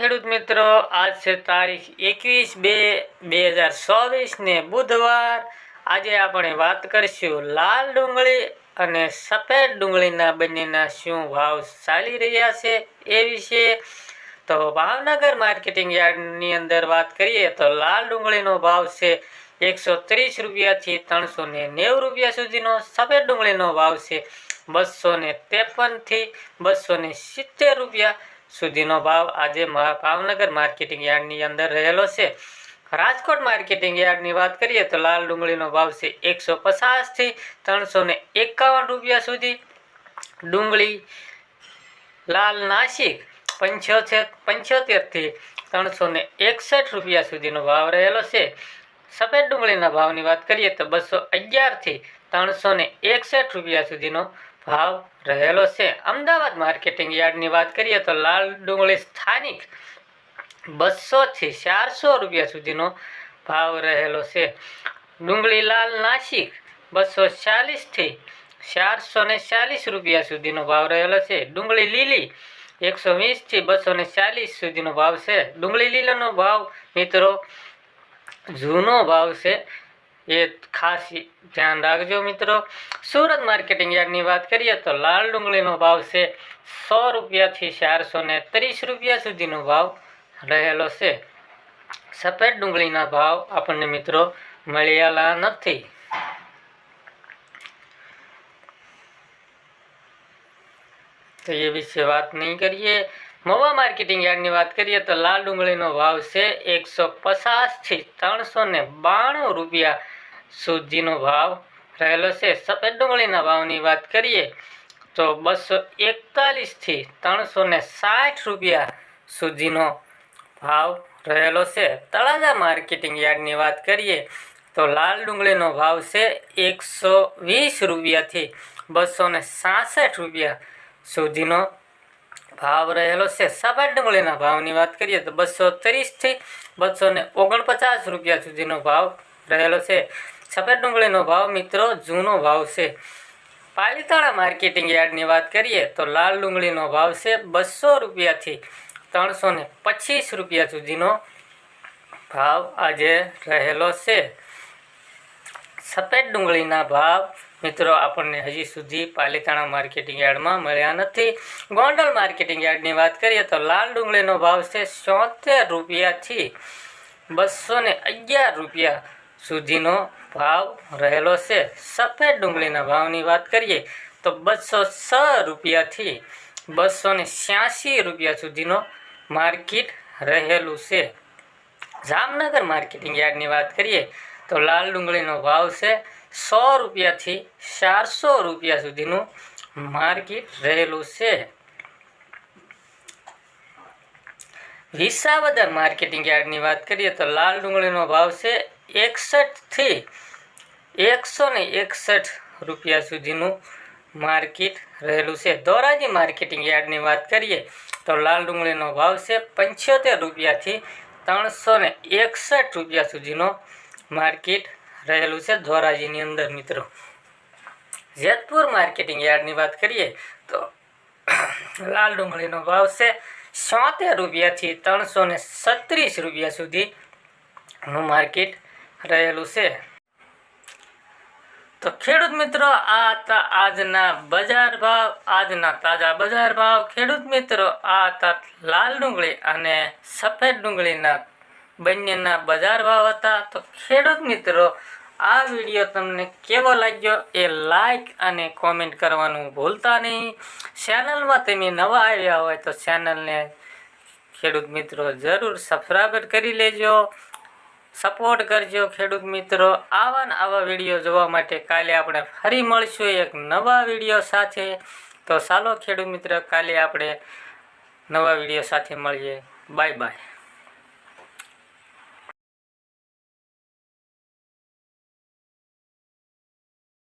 ખેડૂત મિત્રો, આજ છે તારીખ એકવીસ બે બે હજાર ચોવીસને બુધવાર. આજે આપણે વાત કરીશું લાલ ડુંગળી અને સફેદ ડુંગળીના બંનેના શું ભાવ ચાલી રહ્યા છે એ વિશે. તો ભાવનગર માર્કેટિંગ યાર્ડની અંદર વાત કરીએ તો લાલ ડુંગળીનો ભાવ છે એકસો ત્રીસ રૂપિયાથી ત્રણસો ને નેવું રૂપિયા સુધીનો. સફેદ ડુંગળીનો ભાવ છે બસો ને ત્રેપનથી બસો ને સિત્તેર રૂપિયા. સુધીનો ભાવ આજે ભાવનગર માર્કેટિંગ યાર્ડની અંદર રહેલો છે. રાજકોટ માર્કેટિંગ યાર્ડની વાત કરીએ તો લાલ ડુંગળીનો ભાવ છે એકસો પચાસથી ત્રણસો ને એકાવન રૂપિયા સુધી. ડુંગળી લાલ નાસિક પંચોતેર, પંચોતેરથી ત્રણસો ને એકસઠ રૂપિયા સુધીનો ભાવ રહેલો છે. સફેદ ડુંગળીના ભાવની વાત કરીએ તો બસો અગિયારથી ત્રણસો ને એકસઠ રૂપિયા સુધીનો ભાવ રહેલો છે. અમદાવાદ માર્કેટિંગ યાર્ડની વાત કરીએ તો લાલ ડુંગળી સ્થાનિક બસોથી ચારસો રૂપિયા સુધીનો ભાવ રહેલો છે. ડુંગળી લાલ નાસિક બસો ચાલીસથી ચારસો ને ચાલીસ રૂપિયા સુધીનો ભાવ રહેલો છે. ડુંગળી લીલી એકસો વીસથી બસો ને ચાલીસ સુધીનો ભાવ છે. ડુંગળી લીલાનો ભાવ મિત્રો જૂનો ભાવ છે. એ ખાસ ધ્યાન રાખજો મિત્રો. સુરત માર્કેટિંગ યાર્ડની વાત કરીએ તો લાલ ડુંગળીનો ભાવ છે સો રૂપિયાથી ચારસો ને ત્રીસ રૂપિયા સુધીનો ભાવ રહેલો છે. સફેદ ડુંગળીના ભાવ આપણને મિત્રો મળેલા નથી. તો એ વિશે વાત નહીં કરીએ. મવા માર્કેટિંગ યાર્ડની વાત કરીએ તો લાલ ડુંગળીનો ભાવ છે એકસો પચાસથી ત્રણસો ને બાણું રૂપિયા સુધીનો ભાવ રહેલો છે. સફેદ ડુંગળીના ભાવની વાત કરીએ તો બસો એકતાલીસથી ત્રણસો ને સાઠ રૂપિયા સુધીનો ભાવ રહેલો છે. તળાજા માર્કેટિંગ યાર્ડની વાત કરીએ તો લાલ ડુંગળીનો ભાવ છે એકસો વીસ રૂપિયાથી બસો ને સાસઠ રૂપિયા સુધીનો ભાવ રહેલો છે. સફેદ ડુંગળીના ભાવની વાત કરીએ તો બસો ત્રીસથી બસો ને ઓગણપચાસ રૂપિયા સુધીનો ભાવ રહેલો છે. સફેદ ડુંગળીનો ભાવ મિત્રો જૂનો ભાવ છે. પાલીતાણા માર્કેટિંગ યાર્ડની વાત કરીએ તો લાલ ડુંગળીનો ભાવ છે બસો રૂપિયાથી ત્રણસો ને પચીસ રૂપિયા સુધીનો ભાવ આજે રહેલો છે. સફેદ ડુંગળીના ભાવ મિત્રો આપણને હજી સુધી પાલીતાણા માર્કેટિંગ યાર્ડમાં મળ્યા નથી. ગોંડલ માર્કેટિંગ યાર્ડની વાત કરીએ તો લાલ ડુંગળીનો ભાવ છે સોતેર રૂપિયાથી બસો ને અગિયાર રૂપિયા સુધીનો ભાવ રહેલો છે. સફેદ ડુંગળીના ભાવની વાત કરીએ તો બસો છ રૂપિયાથી બસો ને છ્યાસી રૂપિયા સુધીનો માર્કેટ રહેલું છે. જામનગર માર્કેટિંગ યાર્ડની વાત કરીએ તો લાલ ડુંગળીનો ભાવ છે સો રૂપિયાથી ચારસો રૂપિયા સુધીનું માર્કેટ રહેલું છે. વિસાવદર માર્કેટિંગ યાર્ડની વાત કરીએ તો લાલ ડુંગળીનો ભાવ છે એકસઠથી એકસો ને એકસઠ રૂપિયા સુધીનું માર્કેટ રહેલું છે. ધોરાજી માર્કેટિંગ યાર્ડની વાત કરીએ તો લાલ ડુંગળીનો ભાવ છે પંચોતેર રૂપિયાથી ત્રણસો ને એકસઠ રૂપિયા સુધીનો માર્કેટ રહેલું છે ધોરાજીની અંદર, મિત્રો. જેતપુર માર્કેટિંગ યાર્ડની વાત કરીએ તો લાલ ડુંગળીનો ભાવ છે સોતેર રૂપિયાથી ત્રણસો ને છત્રીસ રૂપિયા સુધીનું માર્કેટ રહેલું છે. તો ખેડૂત મિત્રો, આ હતા આજના બજાર ભાવ, આજના તાજા બજાર ભાવ. ખેડૂત મિત્રો, આ હતા લાલ ડુંગળી અને સફેદ ડુંગળીના બંનેના બજાર ભાવ હતા. તો ખેડૂત મિત્રો, આ વીડિયો તમને કેવો લાગ્યો એ લાઈક અને કોમેન્ટ કરવાનું ભૂલતા નહીં. ચેનલમાં તમે નવા આવ્યા હોય તો ચેનલને ખેડૂત મિત્રો જરૂર સબસ્ક્રાઈબ કરી લેજો. સપોર્ટ કરજો ખેડૂત મિત્રો. આવા ને આવા વીડિયો જોવા માટે કાલે આપણે ફરી મળશું એક નવા વીડિયો સાથે. તો ચાલો ખેડૂત મિત્ર, કાલે આપણે નવા વીડિયો સાથે મળીએ. Bye bye